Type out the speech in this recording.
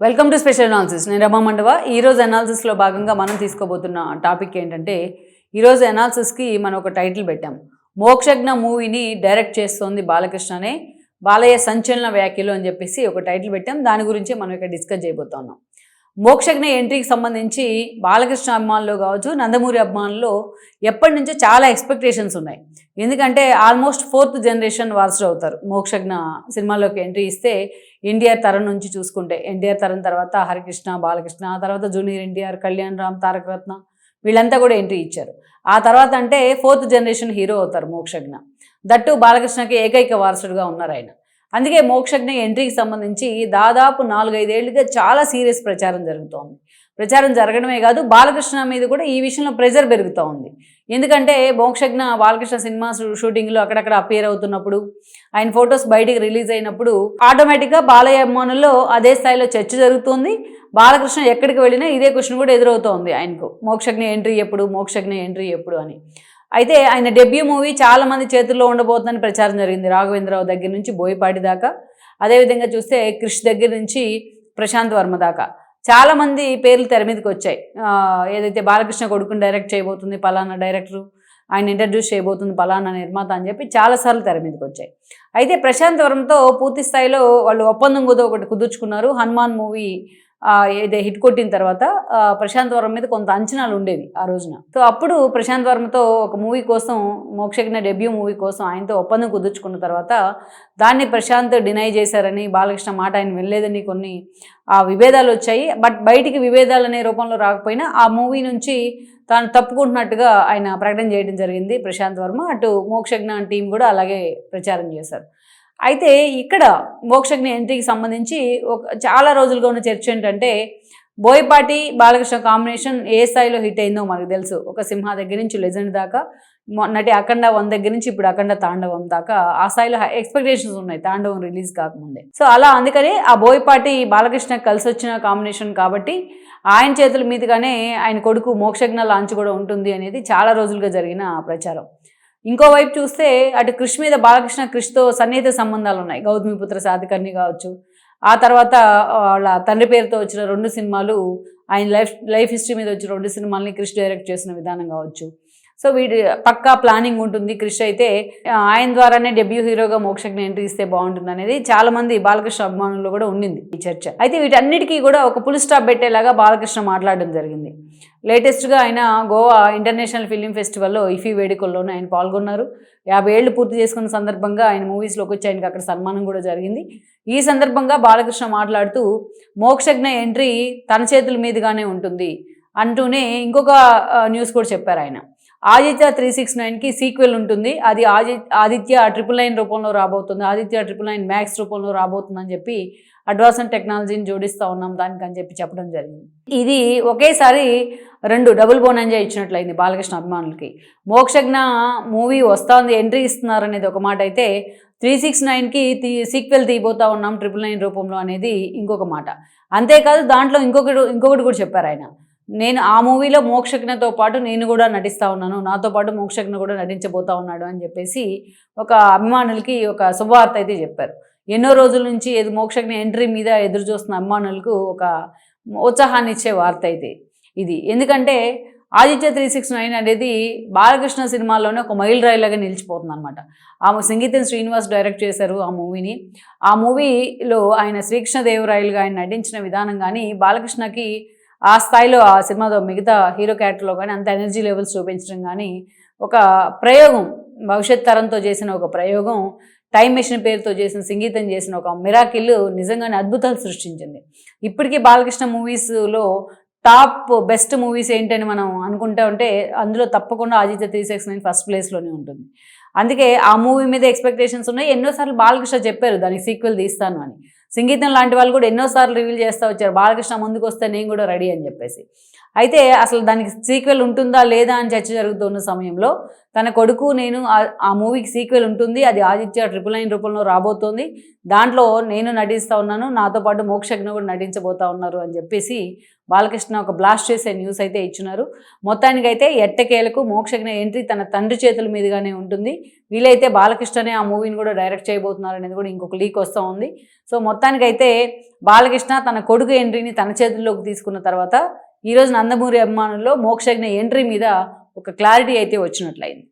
Welcome to special analysis నేను రమా మండవ. ఈరోజు అనాలిసిస్లో భాగంగా మనం తీసుకోబోతున్న టాపిక్ ఏంటంటే ఈరోజు అనాలిసిస్కి మనం ఒక టైటిల్ పెట్టాం. మోక్షజ్ఞ మూవీని డైరెక్ట్ చేస్తోంది బాలకృష్ణనే. బాలయ్య సంచలన వ్యాఖ్యలు అని చెప్పేసి ఒక టైటిల్ పెట్టాం. దాని గురించి మనం ఇక్కడ డిస్కస్ చేయబోతున్నాం. మోక్షజ్ఞ ఎంట్రీకి సంబంధించి బాలకృష్ణ అభిమానులు కావచ్చు నందమూరి అభిమానులు ఎప్పటి నుంచో చాలా ఎక్స్పెక్టేషన్స్ ఉన్నాయి. ఎందుకంటే ఆల్మోస్ట్ ఫోర్త్ జనరేషన్ వారసుడు అవుతారు. మోక్షజ్ఞ సినిమాలోకి ఎంట్రీ ఇస్తే ఎన్టీఆర్ తరం నుంచి చూసుకుంటే ఎన్టీఆర్ తరం తర్వాత హరికృష్ణ బాలకృష్ణ ఆ తర్వాత జూనియర్ ఎన్టీఆర్ కళ్యాణ్ రామ్ తారక రత్న వీళ్ళంతా కూడా ఎంట్రీ ఇచ్చారు. ఆ తర్వాత అంటే ఫోర్త్ జనరేషన్ హీరో అవుతారు మోక్షజ్ఞ. దట్టు బాలకృష్ణకి ఏకైక వారసుడుగా ఉన్నారు ఆయన. అందుకే మోక్షజ్ఞ ఎంట్రీకి సంబంధించి దాదాపు నాలుగైదేళ్ళుగా చాలా సీరియస్ ప్రచారం జరుగుతోంది. ప్రచారం జరగడమే కాదు బాలకృష్ణ మీద కూడా ఈ విషయంలో ప్రెజర్ పెరుగుతూ ఉంది. ఎందుకంటే మోక్షజ్ఞ బాలకృష్ణ సినిమా షూటింగ్లో అక్కడక్కడ అపియర్ అవుతున్నప్పుడు ఆయన ఫొటోస్ బయటికి రిలీజ్ అయినప్పుడు ఆటోమేటిక్గా బాలయ్య అభిమానుల్లో అదే స్థాయిలో చర్చ జరుగుతుంది. బాలకృష్ణ ఎక్కడికి వెళ్ళినా ఇదే క్వశ్చన్ కూడా ఎదురవుతోంది ఆయనకు. మోక్షజ్ఞ ఎంట్రీ ఎప్పుడు? మోక్షజ్ఞ ఎంట్రీ ఎప్పుడు? అని. అయితే ఆయన డెబ్యూ మూవీ చాలా మంది చేతుల్లో ఉండబోతుందని ప్రచారం జరిగింది. రాఘవేంద్రరావు దగ్గర నుంచి బోయపాటి దాకా. అదేవిధంగా చూస్తే క్రిష్ దగ్గర నుంచి ప్రశాంత్ వర్మ దాకా. చాలా మంది పేర్లు తెర మీదకి వచ్చాయి. ఏదైతే బాలకృష్ణ కొడుకుని డైరెక్ట్ చేయబోతుంది పలానా డైరెక్టరు ఆయన ఇంట్రడ్యూస్ చేయబోతుంది పలానా నిర్మాత అని చెప్పి చాలాసార్లు తెర మీదకి వచ్చాయి. అయితే ప్రశాంత్ వరంతో పూర్తి స్థాయిలో వాళ్ళు ఒప్పందం కూడా ఒకటి కుదుర్చుకున్నారు. హనుమాన్ మూవీ ఏదో హిట్ కొట్టిన తర్వాత ప్రశాంత్ వర్మ మీద కొంత అంచనాలు ఉండేవి ఆ రోజున. సో అప్పుడు ప్రశాంత్ వర్మతో ఒక మూవీ కోసం మోక్షజ్ఞ డెబ్యూ మూవీ కోసం ఆయనతో ఒప్పందం కుదుర్చుకున్న తర్వాత దాన్ని ప్రశాంత్ డినై చేశారని బాలకృష్ణ మాట ఆయన వెళ్ళలేదని కొన్ని ఆ విభేదాలు వచ్చాయి. బట్ బయటికి విభేదాలు అనే రూపంలో రాకపోయినా ఆ మూవీ నుంచి తాను తప్పుకుంటున్నట్టుగా ఆయన ప్రకటన చేయడం జరిగింది ప్రశాంత్ వర్మ. అటు మోక్షజ్ఞ టీం కూడా అలాగే ప్రచారం చేశారు. అయితే ఇక్కడ మోక్షజ్ఞ ఎంట్రీకి సంబంధించి ఒక చాలా రోజులుగా ఉన్న చర్చ ఏంటంటే బోయపాటి బాలకృష్ణ కాంబినేషన్ ఏ స్థాయిలో హిట్ అయిందో మనకు తెలుసు. ఒక సింహ దగ్గర నుంచి లెజెండ్ దాకా నటి అఖండ వన్ దగ్గర నుంచి ఇప్పుడు అఖండ తాండవం దాకా ఆ స్థాయిలో ఎక్స్పెక్టేషన్స్ ఉన్నాయి తాండవం రిలీజ్ కాకముందే. సో అలా అందుకని ఆ బోయపాటి బాలకృష్ణ కలిసి వచ్చిన కాంబినేషన్ కాబట్టి ఆయన చేతుల మీదుగానే ఆయన కొడుకు మోక్షజ్ఞ లాంచ్ కూడా ఉంటుంది అనేది చాలా రోజులుగా జరిగిన ప్రచారం. ఇంకోవైపు చూస్తే అటు కృషి మీద బాలకృష్ణ కృషితో సన్నిహిత సంబంధాలు ఉన్నాయి. గౌతమిపుత్ర సాధికర్ణి కావచ్చు. ఆ తర్వాత వాళ్ళ తండ్రి పేరుతో వచ్చిన రెండు సినిమాలు ఆయన లైఫ్ లైఫ్ హిస్టరీ మీద వచ్చిన రెండు సినిమాల్ని కృష్ణ డైరెక్ట్ చేసిన విధానం కావచ్చు. సో వీటి పక్కా ప్లానింగ్ ఉంటుంది క్రిష్ అయితే ఆయన ద్వారానే డెబ్యూ హీరోగా మోక్షజ్ఞ ఎంట్రీ ఇస్తే బాగుంటుంది అనేది చాలా మంది బాలకృష్ణ అభిమానుల్లో కూడా ఉండింది ఈ చర్చ. అయితే వీటన్నిటికీ కూడా ఒక పులి స్టాప్ పెట్టేలాగా బాలకృష్ణ మాట్లాడడం జరిగింది. లేటెస్ట్గా ఆయన గోవా ఇంటర్నేషనల్ ఫిలిం ఫెస్టివల్లో ఇఫీ వేడుకల్లోనే ఆయన పాల్గొన్నారు. యాభై ఏళ్ళు పూర్తి చేసుకున్న సందర్భంగా ఆయన మూవీస్లోకి వచ్చి ఆయనకి అక్కడ సన్మానం కూడా జరిగింది. ఈ సందర్భంగా బాలకృష్ణ మాట్లాడుతూ మోక్షజ్ఞ ఎంట్రీ తన చేతుల మీదుగానే ఉంటుంది అంటూనే ఇంకొక న్యూస్ కూడా చెప్పారు ఆయన. ఆదిత్య త్రీ సిక్స్ నైన్కి సీక్వెల్ ఉంటుంది. అది ఆది ఆదిత్య ట్రిపుల్ నైన్ రూపంలో రాబోతుంది. ఆదిత్య ట్రిపుల్ నైన్ మ్యాక్స్ రూపంలో రాబోతుందని చెప్పి అడ్వాన్స్ టెక్నాలజీని జోడిస్తూ ఉన్నాం దానికి అని చెప్పి చెప్పడం జరిగింది. ఇది ఒకేసారి రెండు డబుల్ ఎంజాయ్ ఇచ్చినట్లయింది బాలకృష్ణ అభిమానులకి. మోక్షజ్ఞ మూవీ వస్తుంది ఎంట్రీ ఇస్తున్నారు అనేది ఒక మాట అయితే త్రీ సిక్స్ నైన్కి తీ సీక్వెల్ తీయబోతా ఉన్నాం ట్రిపుల్ నైన్ రూపంలో అనేది ఇంకొక మాట. అంతేకాదు దాంట్లో ఇంకొకటి ఇంకొకటి కూడా చెప్పారు ఆయన. నేను ఆ మూవీలో మోక్షజ్ఞతో పాటు నేను కూడా నటిస్తా ఉన్నాను. నాతో పాటు మోక్షజ్ఞ కూడా నటించబోతా ఉన్నాడు అని చెప్పేసి ఒక అభిమానులకి ఒక శుభవార్త అయితే చెప్పారు. ఎన్నో రోజుల నుంచి ఏది మోక్షజ్ఞ ఎంట్రీ మీద ఎదురు చూస్తున్న అభిమానులకు ఒక ఉత్సాహాన్ని ఇచ్చే వార్త అయితే ఇది. ఎందుకంటే ఆదిత్య త్రీ సిక్స్ నైన్ అనేది బాలకృష్ణ సినిమాలోనే ఒక మైల్ రాయిలాగా నిలిచిపోతుంది అనమాట ఆ సంగీతం శ్రీనివాస్ డైరెక్ట్ చేశారు ఆ మూవీని. ఆ మూవీలో ఆయన శ్రీకృష్ణదేవరాయలుగా ఆయన నటించిన విధానం కానీ బాలకృష్ణకి ఆ స్థాయిలో ఆ సినిమాతో మిగతా హీరో క్యారెక్టర్లో కానీ అంత ఎనర్జీ లెవెల్స్ చూపించడం కానీ ఒక ప్రయోగం భవిష్యత్ తరంతో చేసిన ఒక ప్రయోగం టైం మెషిన్ పేరుతో చేసిన సంగీతం చేసిన ఒక మిరాకిల్ నిజంగానే అద్భుతాలు సృష్టించింది. ఇప్పటికీ బాలకృష్ణ మూవీస్లో టాప్ బెస్ట్ మూవీస్ ఏంటని మనం అనుకుంటా ఉంటే అందులో తప్పకుండా Aditya three six nine first ప్లేస్లోనే ఉంటుంది. అందుకే ఆ మూవీ మీద ఎక్స్పెక్టేషన్స్ ఉన్నాయి. ఎన్నోసార్లు బాలకృష్ణ చెప్పారు దానికి సీక్వెల్ తీస్తాను అని. సంగీతం లాంటి వాళ్ళు కూడా ఎన్నోసార్లు రివీల్ చేస్తూ వచ్చారు. బాలకృష్ణ ముందుకు వస్తే నేను కూడా రెడీ అని చెప్పేసి. అయితే అసలు దానికి సీక్వెల్ ఉంటుందా లేదా అని చర్చ జరుగుతున్న సమయంలో తన కొడుకు నేను ఆ- ఆ మూవీకి సీక్వెల్ ఉంటుంది. అది ఆదిత్య ట్రిపుల్ నైన్ రూపంలో రాబోతోంది. దాంట్లో నేను నటిస్తూ ఉన్నాను. నాతో పాటు మోక్షజ్ఞ కూడా నటించబోతా ఉన్నారు అని చెప్పేసి బాలకృష్ణ ఒక బ్లాస్ట్ చేసే న్యూస్ అయితే ఇచ్చినారు. మొత్తానికైతే ఎట్టకేలకు మోక్షజ్ఞ ఎంట్రీ తన తండ్రి చేతుల మీదుగానే ఉంటుంది. వీలైతే బాలకృష్ణనే ఆ మూవీని కూడా డైరెక్ట్ చేయబోతున్నారు అనేది కూడా ఇంకొక లీక్ వస్తూ ఉంది. సో మొత్తానికైతే బాలకృష్ణ తన కొడుకు ఎంట్రీని తన చేతుల్లోకి తీసుకున్న తర్వాత ఈరోజు నందమూరి అభిమానుల్లో మోక్షజ్ఞ ఎంట్రీ మీద ఒక క్లారిటీ అయితే వచ్చినట్లయింది.